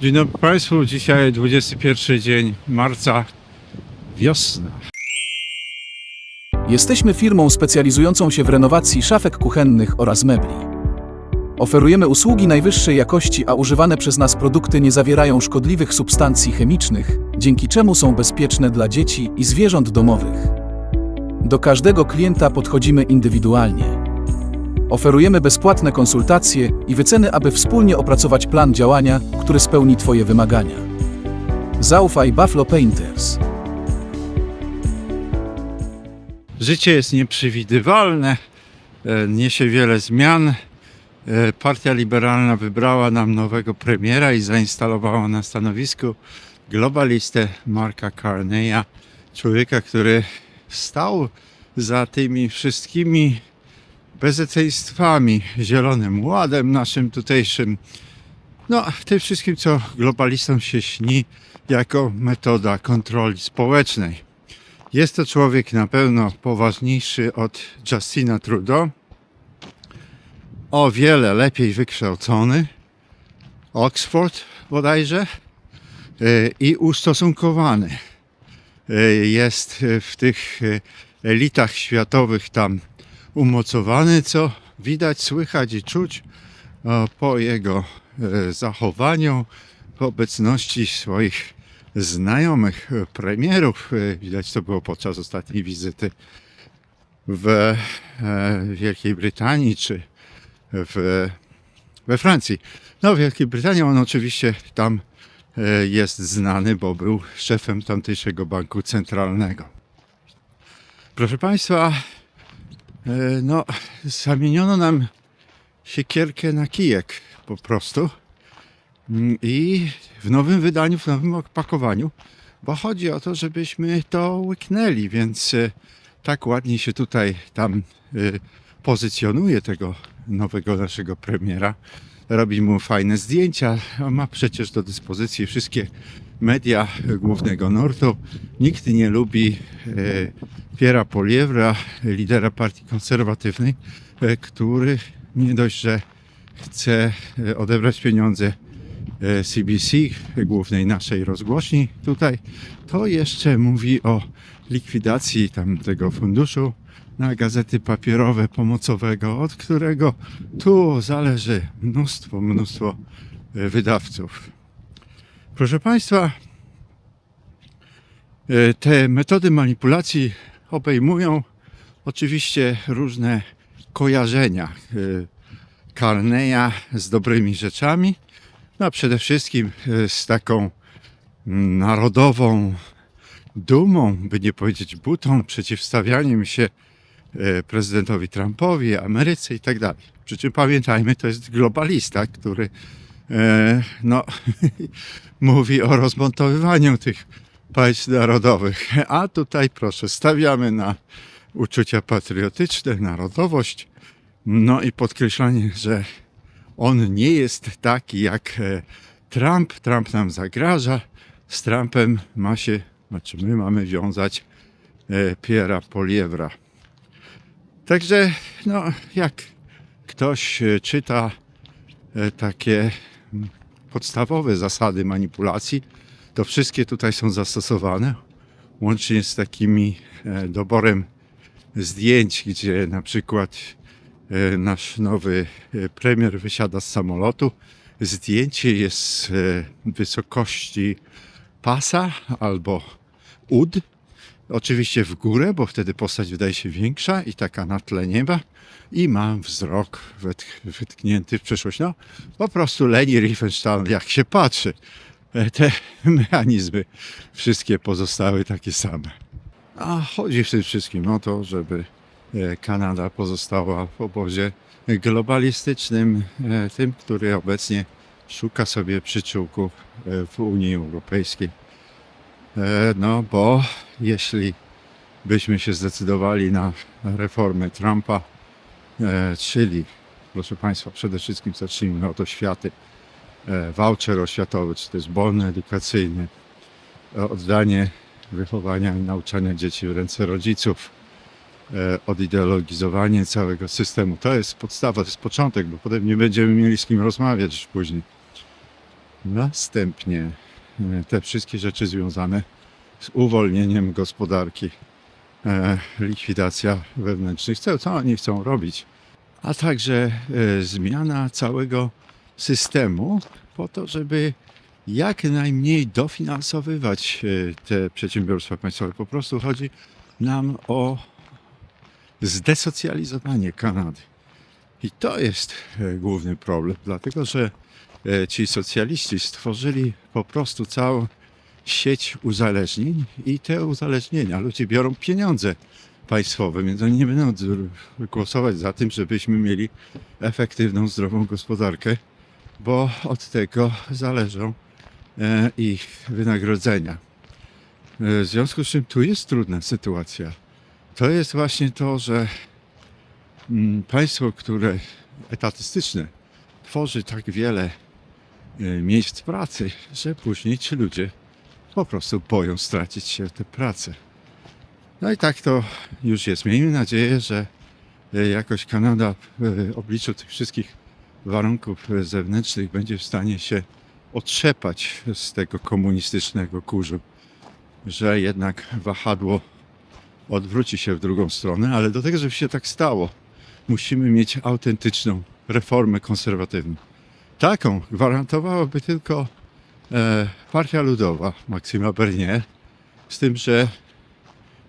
Dzień dobry Państwu. Dzisiaj 21 dzień marca. Wiosna. Jesteśmy firmą specjalizującą się w renowacji szafek kuchennych oraz mebli. Oferujemy usługi najwyższej jakości, a używane przez nas produkty nie zawierają szkodliwych substancji chemicznych, dzięki czemu są bezpieczne dla dzieci i zwierząt domowych. Do każdego klienta podchodzimy indywidualnie. Oferujemy bezpłatne konsultacje i wyceny, aby wspólnie opracować plan działania, który spełni Twoje wymagania. Zaufaj Buffalo Painters. Życie jest nieprzewidywalne, e, niesie wiele zmian. E, Partia Liberalna wybrała nam nowego premiera i zainstalowała na stanowisku globalistę Marka Carneya, człowieka, który stał za tymi wszystkimi bezeceństwami, zielonym ładem naszym tutejszym, no tym wszystkim, co globalistom się śni jako metoda kontroli społecznej. Jest to człowiek na pewno poważniejszy od Justina Trudeau, o wiele lepiej wykształcony, Oxford bodajże, e, i ustosunkowany. E, Jest w tych e, elitach światowych tam umocowany, co widać, słychać i czuć e, po jego e, zachowaniu, po obecności swoich znajomych e, premierów. Widać to było podczas ostatniej wizyty w Wielkiej Brytanii czy w, we Francji. No, w Wielkiej Brytanii on oczywiście tam jest znany, bo był szefem tamtejszego banku centralnego. Proszę Państwa, no, zamieniono nam siekierkę na kijek po prostu. Mm, I w nowym wydaniu, w nowym opakowaniu, bo chodzi o to, żebyśmy to łyknęli, więc e, tak ładnie się tutaj tam e, pozycjonuje tego nowego naszego premiera. Robi mu fajne zdjęcia. On ma przecież do dyspozycji wszystkie media głównego nurtu. Nikt nie lubi e, Piera Poliewra, lidera partii konserwatywnej, e, który nie dość, że chce e, odebrać pieniądze CBC, głównej naszej rozgłośni tutaj, to jeszcze mówi o likwidacji tam tego funduszu na gazety papierowe pomocowego, od którego tu zależy mnóstwo, mnóstwo e, wydawców. Proszę Państwa, e, te metody manipulacji obejmują oczywiście różne kojarzenia e, Carneya z dobrymi rzeczami, no a przede wszystkim z taką mm, narodową dumą, by nie powiedzieć butą, przeciwstawianiem się prezydentowi Trumpowi, Ameryce i tak dalej. Przy czym pamiętajmy, to jest globalista, który e, no, mówi o rozmontowywaniu tych państw narodowych. A tutaj proszę, stawiamy na uczucia patriotyczne, narodowość, no i podkreślanie, że on nie jest taki jak e, Trump. Trump nam zagraża. Z Trumpem ma się, znaczy my mamy wiązać e, Piera Poliewra. Także, no, jak ktoś e, czyta e, takie podstawowe zasady manipulacji, to wszystkie tutaj są zastosowane, łącznie z takimi e, doborem zdjęć, gdzie na przykład nasz nowy premier wysiada z samolotu. Zdjęcie jest wysokości pasa albo ud. Oczywiście w górę, bo wtedy postać wydaje się większa i taka na tle nieba. I mam wzrok wytk- wytknięty w przyszłość. No, po prostu Leni Riefenstahl, jak się patrzy. E, Te mechanizmy wszystkie pozostały takie same. A chodzi w tym wszystkim o to, żeby e, Kanada pozostała w obozie globalistycznym, e, tym, który obecnie szuka sobie przyczółków e, w Unii Europejskiej. E, No bo jeśli byśmy się zdecydowali na reformę Trumpa, e, czyli, proszę Państwa, przede wszystkim zacznijmy od oświaty, e, voucher oświatowy, czy jest bon edukacyjny, oddanie wychowania i nauczania dzieci w ręce rodziców, odideologizowanie całego systemu. To jest podstawa, to jest początek, bo potem nie będziemy mieli z kim rozmawiać już później. Następnie te wszystkie rzeczy związane z uwolnieniem gospodarki, e, likwidacja wewnętrznych ceł, co oni chcą robić, a także e, zmiana całego systemu po to, żeby jak najmniej dofinansowywać e, te przedsiębiorstwa państwowe. Po prostu chodzi nam o zdesocjalizowanie Kanady. I to jest główny problem, dlatego że ci socjaliści stworzyli po prostu całą sieć uzależnień i te uzależnienia ludzie biorą pieniądze państwowe, więc oni nie będą głosować za tym, żebyśmy mieli efektywną, zdrową gospodarkę, bo od tego zależą e, ich wynagrodzenia. E, W związku z czym tu jest trudna sytuacja. To jest właśnie to, że mm, państwo, które etatystyczne tworzy tak wiele e, miejsc pracy, że później ci ludzie po prostu boją stracić się tę pracę. No i tak to już jest. Miejmy nadzieję, że e, jakoś Kanada w e, obliczu tych wszystkich warunków e, zewnętrznych będzie w stanie się otrzepać z tego komunistycznego kurzu, że jednak wahadło odwróci się w drugą stronę, ale do tego, żeby się tak stało, musimy mieć autentyczną reformę konserwatywną. Taką gwarantowałaby tylko e, Partia Ludowa Maksyma Bernier, z tym, że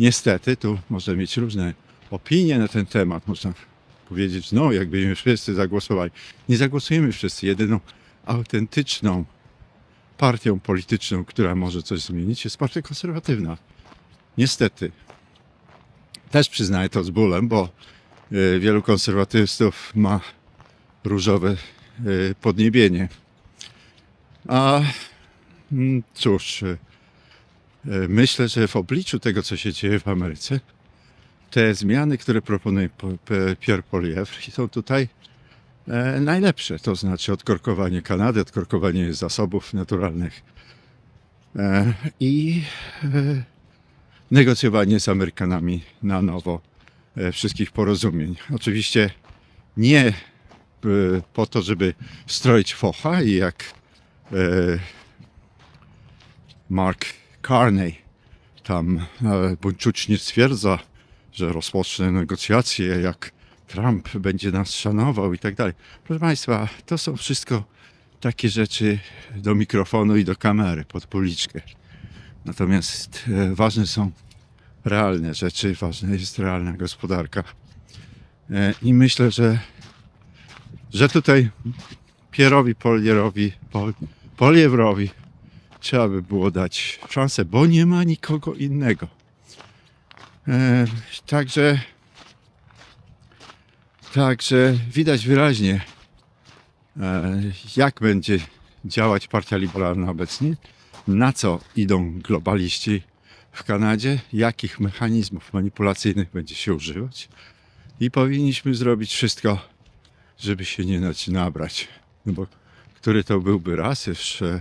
niestety tu można mieć różne opinie na ten temat. Można powiedzieć, no jakbyśmy wszyscy zagłosowali. Nie zagłosujemy wszyscy. Jedyną autentyczną partią polityczną, która może coś zmienić, jest partia konserwatywna. Niestety. Też przyznaję to z bólem, bo e, wielu konserwatystów ma różowe podniebienie. A mm, cóż, e, e, myślę, że w obliczu tego, co się dzieje w Ameryce, te zmiany, które proponuje Pierre Poilievre są tutaj e, najlepsze. To znaczy odkorkowanie Kanady, odkorkowanie zasobów naturalnych e, i e, negocjowanie z Amerykanami na nowo wszystkich porozumień. Oczywiście nie po to, żeby stroić focha i jak e, Mark Carney tam e, buńczucznie stwierdza, że rozpocznie negocjacje, jak Trump będzie nas szanował i tak dalej. Proszę Państwa, to są wszystko takie rzeczy do mikrofonu i do kamery, pod policzkę. Natomiast e, ważne są realne rzeczy, ważna jest realna gospodarka. E, I myślę, że, że tutaj Pierowi Polierowi, Pol, Poliewrowi trzeba by było dać szansę, bo nie ma nikogo innego. E, także, także widać wyraźnie, e, jak będzie działać Partia Liberalna obecnie, na co idą globaliści w Kanadzie, jakich mechanizmów manipulacyjnych będzie się używać i powinniśmy zrobić wszystko, żeby się nie dać nabrać. No bo który to byłby raz, jeszcze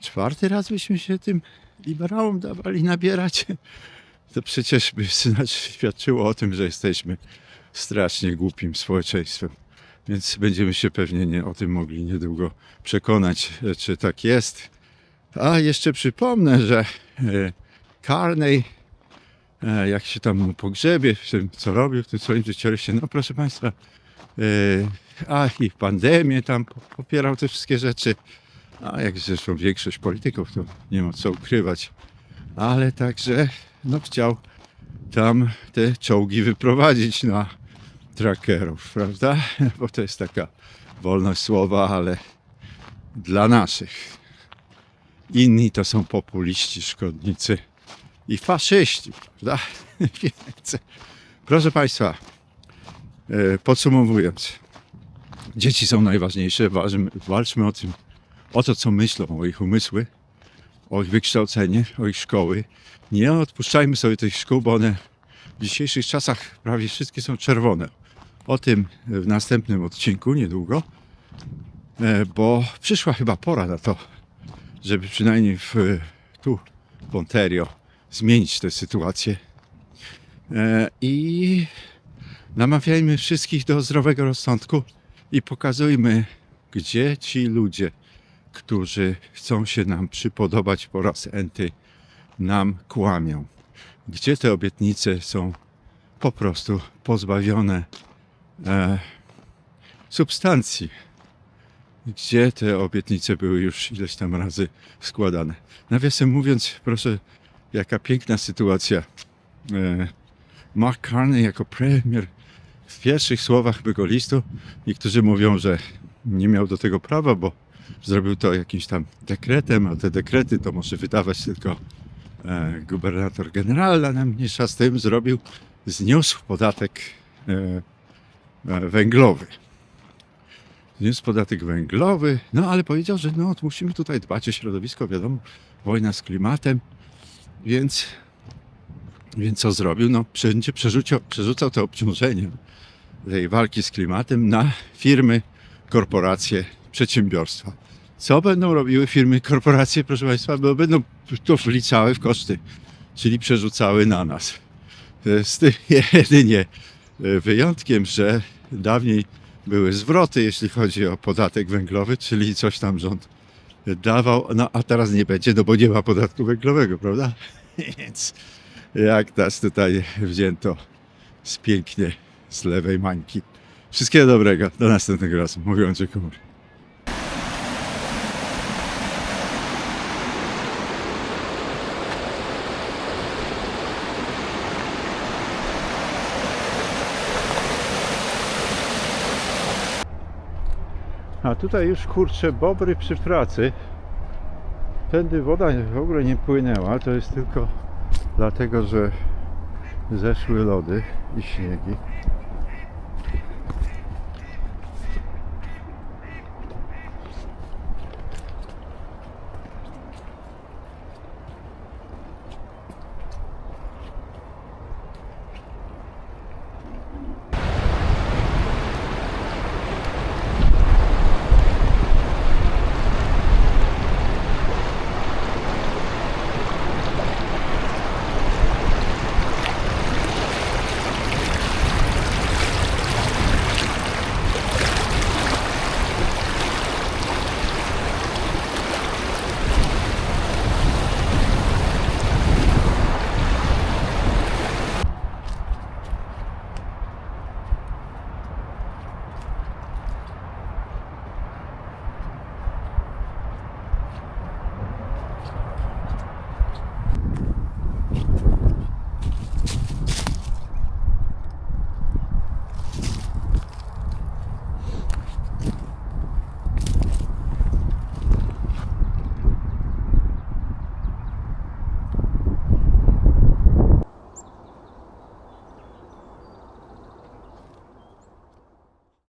czwarty raz byśmy się tym liberałom dawali nabierać, to przecież by świadczyło o tym, że jesteśmy strasznie głupim społeczeństwem. Więc będziemy się pewnie nie, o tym mogli niedługo przekonać, e, czy tak jest. A jeszcze przypomnę, że e, Carney, e, jak się tam pogrzebie w tym, co robił w tym swoim życiorysie, no proszę Państwa, e, a i pandemię tam po- popierał te wszystkie rzeczy. A jak zresztą większość polityków, to nie ma co ukrywać. Ale także no, chciał tam te czołgi wyprowadzić na trackerów, prawda? Bo to jest taka wolność słowa, ale dla naszych. Inni to są populiści, szkodnicy i faszyści, prawda? Więc, proszę Państwa, podsumowując, dzieci są najważniejsze, walczmy, walczmy o tym, o to, co myślą, o ich umysły, o ich wykształcenie, o ich szkoły. Nie odpuszczajmy sobie tych szkół, bo one w dzisiejszych czasach prawie wszystkie są czerwone. O tym w następnym odcinku niedługo, e, bo przyszła chyba pora na to, żeby przynajmniej w, tu w Ontario zmienić tę sytuację. E, I namawiajmy wszystkich do zdrowego rozsądku i pokazujmy, gdzie ci ludzie, którzy chcą się nam przypodobać po raz enty, nam kłamią. Gdzie te obietnice są po prostu pozbawione e, substancji. Gdzie te obietnice były już ileś tam razy składane. Nawiasem mówiąc, proszę, jaka piękna sytuacja. E, Mark Carney jako premier w pierwszych słowach tego listu niektórzy mówią, że nie miał do tego prawa, bo zrobił to jakimś tam dekretem, a te dekrety to może wydawać tylko e, gubernator generalny, a mniejsza z tym zrobił, zniósł podatek e, e, węglowy. Zniósł podatek węglowy, no ale powiedział, że no, musimy tutaj dbać o środowisko, wiadomo, wojna z klimatem, więc, więc co zrobił? No, wszędzie przerzucił, przerzucał to obciążenie tej walki z klimatem na firmy, korporacje, przedsiębiorstwa. Co będą robiły firmy, korporacje, proszę Państwa? Bo będą to wliczały w koszty, czyli przerzucały na nas. E, Z tym jedynie e, wyjątkiem, że dawniej były zwroty, jeśli chodzi o podatek węglowy, czyli coś tam rząd dawał, no a teraz nie będzie, no bo nie ma podatku węglowego, prawda? Więc jak nas tutaj wzięto z pięknie z lewej mańki. Wszystkiego dobrego. Do następnego razu. Mówią, że komór. A tutaj już kurczę bobry przy pracy. Tędy woda w ogóle nie płynęła. To jest tylko dlatego, że zeszły lody i śniegi.